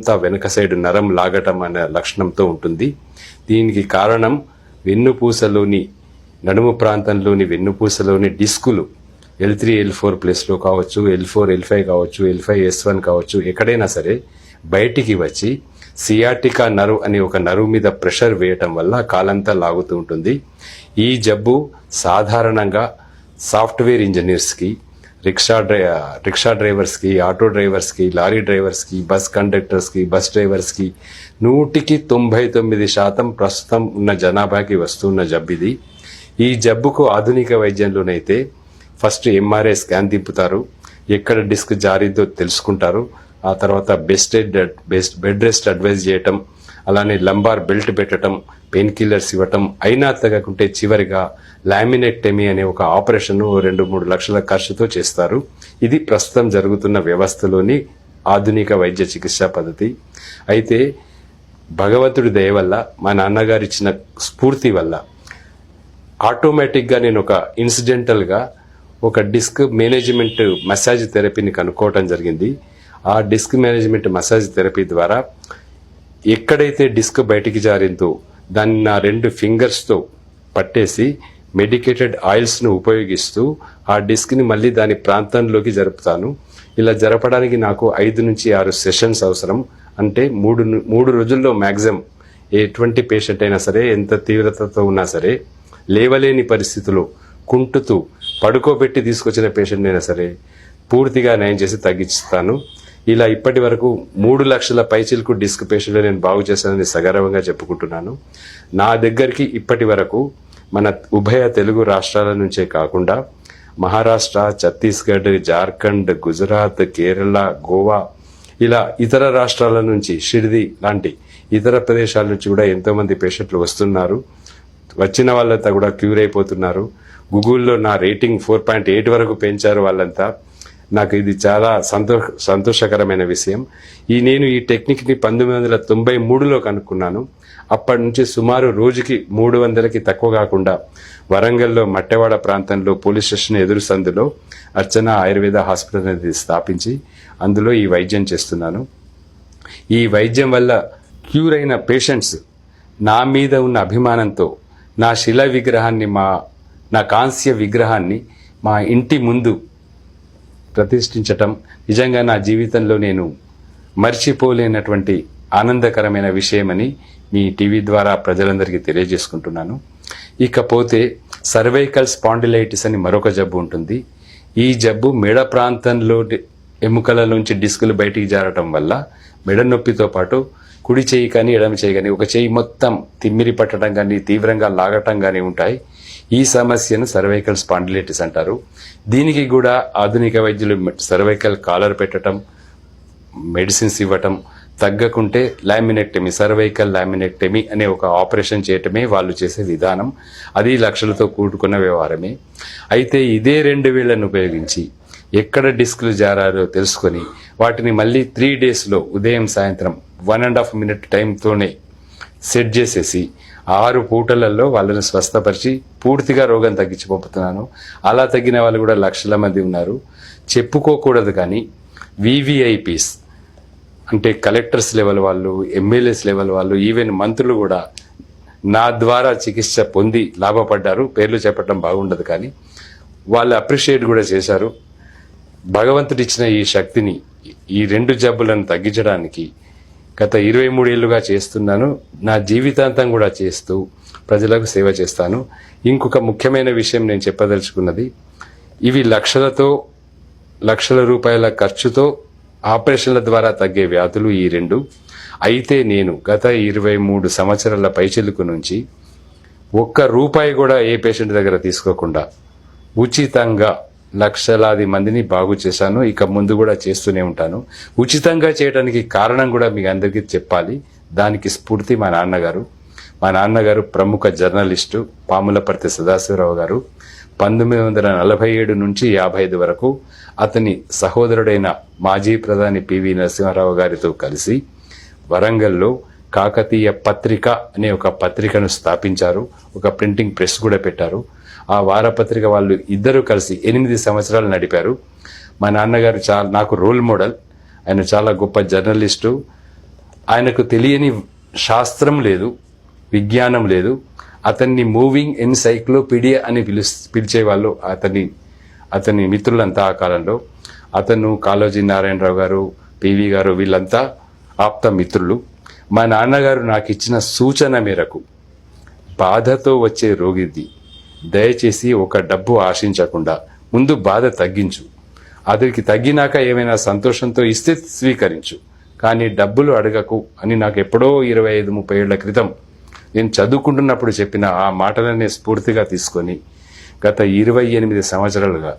అంతా వెనుక సైడ్ నరం లాగటం అనే లక్షణంతో ఉంటుంది. దీనికి కారణం వెన్నుపూసలోని నడుము ప్రాంతంలోని వెన్నుపూసలోని డిస్కులు ఎల్ త్రీ ఎల్ ఫోర్ ప్లేస్లో కావచ్చు ఎల్ ఫోర్ ఎల్ ఫైవ్ కావచ్చు ఎల్ ఫైవ్ ఎస్ వన్ కావచ్చు ఎక్కడైనా సరే బయటికి వచ్చి సియాటికా నరు అనే ఒక నరువు మీద ప్రెషర్ వేయటం వల్ల కాలంతా లాగుతూ ఉంటుంది. ఈ జబ్బు సాధారణంగా సాఫ్ట్వేర్ ఇంజనీర్స్కి రిక్షా డ్రై రిక్షా డ్రైవర్స్కి ఆటో డ్రైవర్స్కి లారీ డ్రైవర్స్కి బస్ కండక్టర్స్కి బస్ డ్రైవర్స్కి నూటికి తొంభై తొమ్మిది శాతం ప్రస్తుతం ఉన్న జనాభాకి వస్తున్న జబ్బు ఇది ఈ జబ్బుకు ఆధునిక వైద్యంలోనైతే ఫస్ట్ ఎంఆర్ఐ స్కాన్ తింపుతారు ఎక్కడ డిస్క్ జారిందో తెలుసుకుంటారు. ఆ తర్వాత best best bed rest advise చేయటం అలానే లంబార్ బెల్ట్ పెట్టడం పెయిన్ కిల్లర్స్ ఇవ్వటం అయినా తగ్గకుంటే చివరిగా లామినెక్టమీ అనే ఒక ఆపరేషన్ రెండు మూడు లక్షల ఖర్చుతో చేస్తారు. ఇది ప్రస్తుతం జరుగుతున్న వ్యవస్థలోని ఆధునిక వైద్య చికిత్సా పద్ధతి. అయితే భగవంతుడి దయ వల్ల మా నాన్నగారు ఇచ్చిన స్ఫూర్తి వల్ల ఆటోమేటిక్గా నేను ఒక ఇన్సిడెంటల్గా ఒక డిస్క్ మేనేజ్మెంట్ మసాజ్ థెరపీని కనుక్కోవటం జరిగింది. ఆ డిస్క్ మేనేజ్మెంట్ మసాజ్ థెరపీ ద్వారా ఎక్కడైతే డిస్క్ బయటికి జారిందో దాన్ని నా రెండు ఫింగర్స్తో పట్టేసి మెడికేటెడ్ ఆయిల్స్ను ఉపయోగిస్తూ ఆ డిస్క్ని మళ్ళీ దాని ప్రాంతంలోకి జరుపుతాను. ఇలా జరపడానికి నాకు ఐదు నుంచి ఆరు సెషన్స్ అవసరం. అంటే మూడు మూడు రోజుల్లో మ్యాక్సిమం ఎటువంటి పేషెంట్ అయినా సరే ఎంత తీవ్రతతో ఉన్నా సరే లేవలేని పరిస్థితులు కుంటుతూ పడుకోబెట్టి తీసుకొచ్చిన పేషెంట్ అయినా సరే పూర్తిగా నయం చేసి తగ్గిస్తాను. ఇలా ఇప్పటి వరకు మూడు లక్షల పైచిలకు డిస్క్ పేషెంట్లు నేను బాగు చేశానని సగర్వంగా చెప్పుకుంటున్నాను. నా దగ్గరికి ఇప్పటి వరకు మన ఉభయ తెలుగు రాష్ట్రాల నుంచే కాకుండా మహారాష్ట్ర ఛత్తీస్గఢ్ జార్ఖండ్ గుజరాత్ కేరళ గోవా ఇలా ఇతర రాష్ట్రాల నుంచి షిర్ది లాంటి ఇతర ప్రదేశాల నుంచి కూడా ఎంతోమంది పేషెంట్లు వస్తున్నారు. వచ్చిన వాళ్ళంతా కూడా క్యూర్ అయిపోతున్నారు. గూగుల్లో నా రేటింగ్ ఫోర్ పాయింట్ ఎయిట్ వరకు పెంచారు వాళ్ళంతా. నాకు ఇది చాలా సంతోష సంతోషకరమైన విషయం. ఈ నేను ఈ టెక్నిక్ని పంతొమ్మిది వందల తొంభై మూడులో కనుక్కున్నాను. అప్పటి నుంచి సుమారు రోజుకి మూడు వందలకి తక్కువ కాకుండా వరంగల్లో మట్టెవాడ ప్రాంతంలో పోలీస్ స్టేషన్ ఎదురు సందులో అర్చన ఆయుర్వేద హాస్పిటల్ అనేది స్థాపించి అందులో ఈ వైద్యం చేస్తున్నాను. ఈ వైద్యం వల్ల క్యూర్ అయిన పేషెంట్స్ నా మీద ఉన్న అభిమానంతో నా శిల విగ్రహాన్ని మా నా కాంస్య విగ్రహాన్ని మా ఇంటి ముందు ప్రతిష్ఠించటం నిజంగా నా జీవితంలో నేను మర్చిపోలేనటువంటి ఆనందకరమైన విషయమని మీ టీవీ ద్వారా ప్రజలందరికీ తెలియజేసుకుంటున్నాను. ఇకపోతే సర్వైకల్ స్పాండిలైటిస్ అని మరొక జబ్బు ఉంటుంది. ఈ జబ్బు మెడ ప్రాంతంలో ఎముకల నుంచి డిస్కులు బయటికి జారటం వల్ల మెడ నొప్పితో పాటు కుడి చేయి కానీ ఎడమ చేయి కానీ ఒక చేయి మొత్తం తిమ్మిరి పట్టడం కానీ తీవ్రంగా లాగటం కానీ ఉంటాయి. ఈ సమస్యను సర్వైకల్ స్పాండిలైటిస్ అంటారు. దీనికి కూడా ఆధునిక వైద్యులు సర్వైకల్ కాలర్ పెట్టడం మెడిసిన్స్ ఇవ్వటం తగ్గకుంటే లామినెక్టమీ సర్వైకల్ లామినెక్టమీ అనే ఒక ఆపరేషన్ చేయటమే వాళ్ళు చేసే విధానం. అది లక్షలతో కూడుకున్న వ్యవహారమే. అయితే ఇదే రెండు వేలను ఉపయోగించి ఎక్కడ డిస్కులు జారారో తెలుసుకొని వాటిని మళ్ళీ త్రీ డేస్లో ఉదయం సాయంత్రం వన్ అండ్ హాఫ్ మినిట్ టైంతోనే సెట్ చేసేసి ఆరు పూటలలో వాళ్ళని స్వస్థపరిచి పూర్తిగా రోగం తగ్గించబోతున్నాను. అలా తగ్గిన వాళ్ళు కూడా లక్షల మంది ఉన్నారు. చెప్పుకోకూడదు కానీ వివిఐపీస్ అంటే కలెక్టర్స్ లెవెల్ వాళ్ళు ఎమ్మెల్యేస్ లెవెల్ వాళ్ళు ఈవెన్ మంత్రులు కూడా నా ద్వారా చికిత్స పొంది లాభపడ్డారు. పేర్లు చెప్పడం బాగుండదు కానీ వాళ్ళు అప్రిషియేట్ కూడా చేశారు. భగవంతుడు ఇచ్చిన ఈ శక్తిని ఈ రెండు జబ్బులను తగ్గించడానికి గత ఇరవై మూడేళ్ళుగా చేస్తున్నాను. నా జీవితాంతం కూడా చేస్తూ ప్రజలకు సేవ చేస్తాను. ఇంకొక ముఖ్యమైన విషయం నేను చెప్పదలుచుకున్నది ఇవి లక్షలతో లక్షల రూపాయల ఖర్చుతో ఆపరేషన్ల ద్వారా తగ్గే వ్యాధులు ఈ రెండు. అయితే నేను గత ఇరవై మూడు సంవత్సరాల పైచిలుకు నుంచి ఒక్క రూపాయి కూడా ఏ పేషెంట్ దగ్గర తీసుకోకుండా ఉచితంగా లక్షలాది మందిని బాగు చేశాను. ఇక ముందు కూడా చేస్తూనే ఉంటాను. ఉచితంగా చేయడానికి కారణం కూడా మీకు అందరికీ చెప్పాలి. దానికి స్ఫూర్తి మా నాన్నగారు. మా నాన్నగారు ప్రముఖ జర్నలిస్టు పాములపర్తి సదాశివరావు గారు పంతొమ్మిది వందల నలభై ఏడు నుంచి యాభై ఐదు వరకు అతని సహోదరుడైన మాజీ ప్రధాని పివి నరసింహారావు గారితో కలిసి వరంగల్లో కాకతీయ పత్రిక అనే ఒక పత్రికను స్థాపించారు. ఒక ప్రింటింగ్ ప్రెస్ కూడా పెట్టారు. ఆ వారపత్రిక వాళ్ళు ఇద్దరు కలిసి ఎనిమిది సంవత్సరాలు నడిపారు. మా నాన్నగారు చాలా నాకు రోల్ మోడల్. ఆయన చాలా గొప్ప జర్నలిస్టు. ఆయనకు తెలియని శాస్త్రం లేదు. విజ్ఞానం లేదు. అతన్ని మూవింగ్ ఎన్సైక్లోపీడియా అని పిలు పిలిచేవాళ్ళు అతని అతని మిత్రులంతా ఆ కాలంలో. అతను కాళోజీ నారాయణరావు గారు పివి గారు వీళ్ళంతా ఆప్త మిత్రులు. మా నాన్నగారు నాకు ఇచ్చిన సూచన మేరకు బాధతో వచ్చే రోగిది. దయచేసి ఒక డబ్బు ఆశించకుండా ముందు బాధ తగ్గించు. అతనికి తగ్గినాక ఏమైనా సంతోషంతో ఇస్తే స్వీకరించు. కానీ డబ్బులు అడగకు అని నాకు ఎప్పుడో ఇరవై ఐదు ముప్పై ఏళ్ళ క్రితం నేను చదువుకుంటున్నప్పుడు చెప్పిన ఆ మాటలనే స్ఫూర్తిగా తీసుకొని గత ఇరవై ఎనిమిది సంవత్సరాలుగా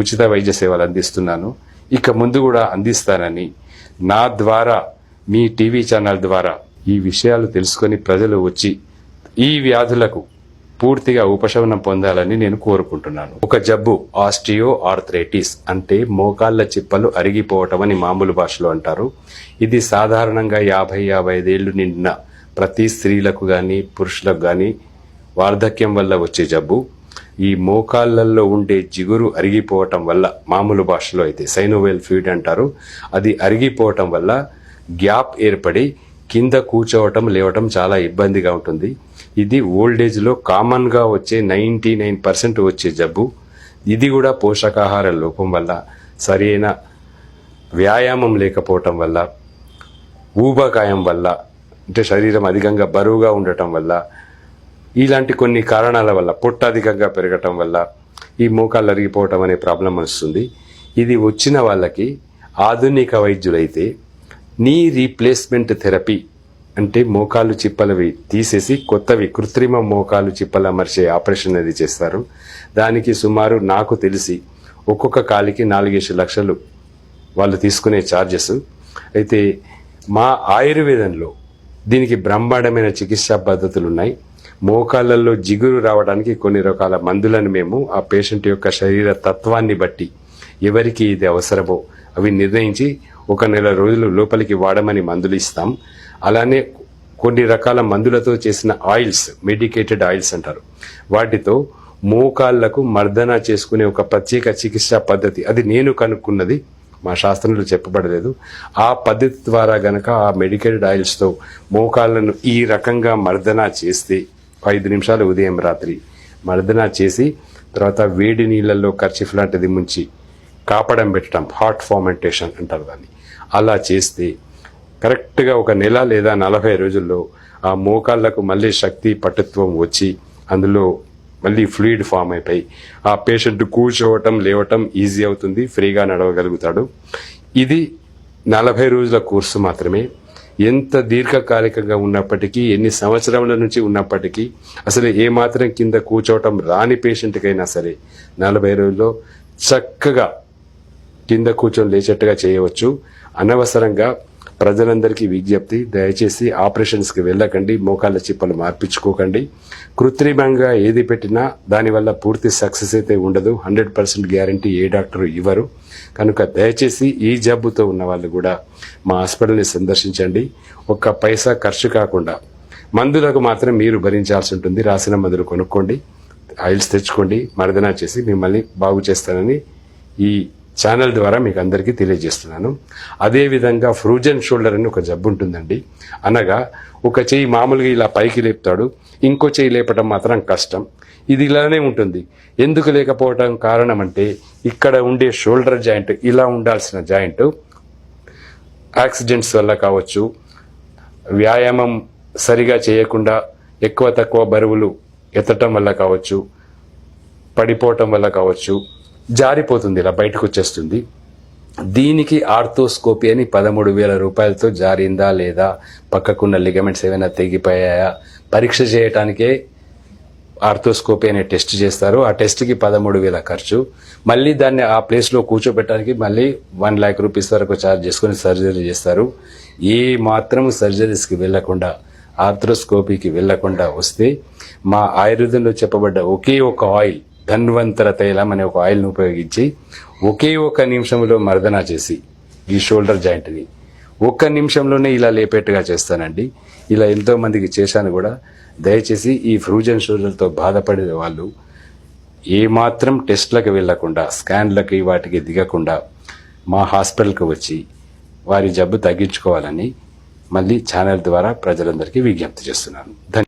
ఉచిత వైద్య సేవలు అందిస్తున్నాను. ఇక ముందు కూడా అందిస్తానని నా ద్వారా మీ టీవీ ఛానల్ ద్వారా ఈ విషయాలు తెలుసుకొని ప్రజలు వచ్చి ఈ వ్యాధులకు పూర్తిగా ఉపశమనం పొందాలని నేను కోరుకుంటున్నాను. ఒక జబ్బు ఆస్టియో ఆర్థరైటిస్ అంటే మోకాళ్ళ చిప్పలు అరిగిపోవటం అని మామూలు భాషలో అంటారు. ఇది సాధారణంగా యాభై యాభై ఐదేళ్ళు నిండిన ప్రతి స్త్రీలకు కానీ పురుషులకు కానీ వార్ధక్యం వల్ల వచ్చే జబ్బు ఈ మోకాళ్ళల్లో ఉండే జిగురు అరిగిపోవటం వల్ల మామూలు భాషలో అయితే సైనోవెల్ ఫీడ్ అంటారు. అది అరిగిపోవటం వల్ల గ్యాప్ ఏర్పడి కింద కూర్చోవటం లేవటం చాలా ఇబ్బందిగా ఉంటుంది. ఇది ఓల్డ్ ఏజ్లో కామన్గా వచ్చే నైంటీ నైన్ పర్సెంట్ వచ్చే జబ్బు. ఇది కూడా పోషకాహార లోపం వల్ల సరైన వ్యాయామం లేకపోవటం వల్ల ఊబకాయం వల్ల అంటే శరీరం అధికంగా బరువుగా ఉండటం వల్ల ఇలాంటి కొన్ని కారణాల వల్ల పొట్ట అధికంగా పెరగటం వల్ల ఈ మోకాళ్ళు అరిగిపోవటం అనే ప్రాబ్లం వస్తుంది. ఇది వచ్చిన వాళ్ళకి ఆధునిక వైద్యులైతే నీ రీప్లేస్మెంట్ థెరపీ అంటే మోకాలు చిప్పలవి తీసేసి కొత్తవి కృత్రిమ మోకాలు చిప్పలు అమర్చే ఆపరేషన్ అది చేస్తారు. దానికి సుమారు నాకు తెలిసి ఒక్కొక్క కాలికి నాలుగేసి లక్షలు వాళ్ళు తీసుకునే ఛార్జెస్ అయితే మా ఆయుర్వేదంలో దీనికి బ్రహ్మాండమైన చికిత్సా పద్ధతులు ఉన్నాయి మోకాళ్ళల్లో జిగురు రావడానికి కొన్ని రకాల మందులను మేము ఆ పేషెంట్ యొక్క శరీర తత్వాన్ని బట్టి ఎవరికి ఇది అవసరమో అవి నిర్ణయించి ఒక నెల రోజులు లోపలికి వాడమని మందులు ఇస్తాం. అలానే కొన్ని రకాల మందులతో చేసిన ఆయిల్స్ మెడికేటెడ్ ఆయిల్స్ అంటారు. వాటితో మోకాళ్ళకు మర్దన చేసుకునే ఒక ప్రత్యేక చికిత్సా పద్ధతి. అది నేను కనుక్కున్నది మా శాస్త్రంలో చెప్పబడలేదు. ఆ పద్ధతి ద్వారా గనక ఆ మెడికేటెడ్ ఆయిల్స్తో మోకాళ్ళను ఈ రకంగా మర్దన చేస్తే ఐదు నిమిషాలు ఉదయం రాత్రి మర్దన చేసి తర్వాత వేడి నీళ్ళల్లో ఖర్చీఫ్ లాంటిది ముంచి కాపడం పెట్టడం హాట్ ఫార్మెంటేషన్ అంటారు దాన్ని. అలా చేస్తే కరెక్ట్గా ఒక నెల లేదా నలభై రోజుల్లో ఆ మోకాళ్ళకు మళ్ళీ శక్తి పటుత్వం వచ్చి అందులో మళ్ళీ ఫ్లూయిడ్ ఫామ్ అయిపోయి ఆ పేషెంట్ కూర్చోవటం లేవటం ఈజీ అవుతుంది ఫ్రీగా నడవగలుగుతాడు. ఇది నలభై రోజుల కోర్సు మాత్రమే. ఎంత దీర్ఘకాలికంగా ఉన్నప్పటికీ ఎన్ని సంవత్సరముల నుంచి ఉన్నప్పటికీ అసలు ఏ మాత్రం కింద కూర్చోవటం రాని పేషెంట్కైనా సరే నలభై రోజుల్లో చక్కగా కింద కూర్చొని లేచేట్టుగా చేయవచ్చు. అనవసరంగా ప్రజలందరికీ విజ్ఞప్తి దయచేసి ఆపరేషన్స్కి వెళ్ళకండి మోకాళ్ళ చిప్పలు మార్పించుకోకండి. కృత్రిమంగా ఏది పెట్టినా దానివల్ల పూర్తి సక్సెస్ అయితే ఉండదు. హండ్రెడ్ పర్సెంట్ గ్యారంటీ ఏ డాక్టర్ ఇవ్వరు. కనుక దయచేసి ఈ జబ్బుతో ఉన్న వాళ్ళు కూడా మా హాస్పిటల్ని సందర్శించండి. ఒక్క పైసా ఖర్చు కాకుండా మందులకు మాత్రం మీరు భరించాల్సి ఉంటుంది. రాసిన మందులు కొనుక్కోండి ఆయిల్స్ తెచ్చుకోండి మర్దనా చేసి మిమ్మల్ని బాగు చేస్తానని ఈ ఛానల్ ద్వారా మీకు అందరికీ తెలియజేస్తున్నాను. అదేవిధంగా ఫ్రూజన్ షోల్డర్ అని ఒక జబ్బు ఉంటుందండి. అనగా ఒక చెయ్యి మామూలుగా ఇలా పైకి లేపుతాడు ఇంకో చెయ్యి లేపటం మాత్రం కష్టం. ఇది ఇలానే ఉంటుంది. ఎందుకు లేకపోవటం కారణం అంటే ఇక్కడ ఉండే షోల్డర్ జాయింట్ ఇలా ఉండాల్సిన జాయింట్ యాక్సిడెంట్స్ వల్ల కావచ్చు వ్యాయామం సరిగా చేయకుండా ఎక్కువ తక్కువ బరువులు ఎత్తటం వల్ల కావచ్చు పడిపోవటం వల్ల కావచ్చు జారిపోతుంది ఇలా బయటకు వచ్చేస్తుంది దీనికి ఆర్థోస్కోపీ అని పదమూడు వేల రూపాయలతో జారిందా లేదా పక్కకున్న లిగమెంట్స్ ఏమైనా తెగిపోయాయా? పరీక్ష చేయటానికే ఆర్థోస్కోపీ అనే టెస్ట్ చేస్తారు. ఆ టెస్ట్కి పదమూడు వేల ఖర్చు. మళ్ళీ దాన్ని ఆ ప్లేస్లో కూర్చోబెట్టడానికి మళ్ళీ వన్ ల్యాక్ రూపీస్ వరకు ఛార్జ్ చేసుకుని సర్జరీ చేస్తారు. ఏ మాత్రం సర్జరీస్కి వెళ్ళకుండా ఆర్థ్రోస్కోపీకి వెళ్ళకుండా వస్తే మా ఆయుర్వేదంలో చెప్పబడ్డ ఒకే ఒక ఆయిల్ ధన్వంతర తైలం అనే ఒక ఆయిల్ను ఉపయోగించి ఒకే ఒక నిమిషంలో మర్దన చేసి ఈ షోల్డర్ జాయింట్ని ఒక్క నిమిషంలోనే ఇలా లేపేట్టుగా చేస్తానండి. ఇలా ఎంతో మందికి చేశాను కూడా. దయచేసి ఈ ఫ్రూజన్ షోల్డర్తో బాధపడే వాళ్ళు ఏమాత్రం టెస్ట్లకు వెళ్ళకుండా స్కాన్లకి వాటికి దిగకుండా మా హాస్పిటల్కి వచ్చి వారి జబ్బు తగ్గించుకోవాలని మళ్ళీ ఛానల్ ద్వారా ప్రజలందరికీ విజ్ఞప్తి చేస్తున్నాను. ధన్యవాదాలు.